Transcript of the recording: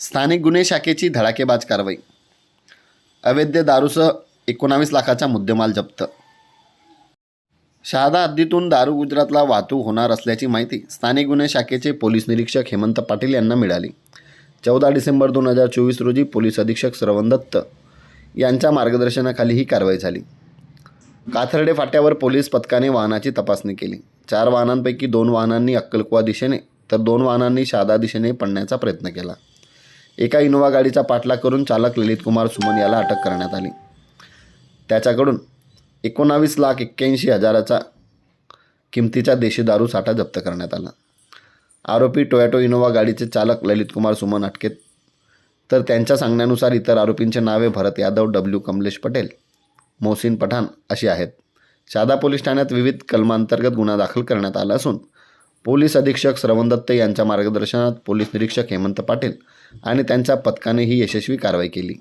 स्थानिक गुन्हे शाखेची धडाकेबाज कारवाई. अवैध दारूसह एकोणावीस लाखाचा मुद्देमाल जप्त. शहादा हद्दीतून दारू गुजरातला वाहतूक होणार असल्याची माहिती स्थानिक गुन्हे शाखेचे पोलीस निरीक्षक हेमंत पाटील यांना मिळाली. चौदा डिसेंबर दोन हजार चोवीस रोजी पोलीस अधीक्षक श्रवण दत्त यांच्या मार्गदर्शनाखाली ही कारवाई झाली. काथर्डे फाट्यावर पोलीस पथकाने वाहनाची तपासणी केली. चार वाहनांपैकी दोन वाहनांनी अक्कलकुवा दिशेने तर दोन वाहनांनी शहादा दिशेने पडण्याचा प्रयत्न केला. एका इनोवा गाडीचा पाठलाग करून चालक ललित कुमार सुमन याला अटक करण्यात आली. त्याच्याकडून एकोणावीस लाख एक्क्याऐंशी हजाराचा किमतीचा देशी दारू साठा जप्त करण्यात आला. आरोपी टोयॅटो इनोवा गाडीचे चालक ललित कुमार सुमन अटकेत. तर त्यांच्या सांगण्यानुसार इतर आरोपींचे नावे भरत यादव डब्ल्यू कमलेश पटेल मोहसिन पठाण अशी आहेत. शादा पोलीस ठाण्यात विविध कलमांतर्गत गुन्हा दाखल करण्यात आला असून पोलीस अधीक्षक श्रवण दत्त यांच्या मार्गदर्शनात पोलीस निरीक्षक हेमंत पाटील आणि त्यांच्या पथकाने ही यशस्वी कारवाई केली.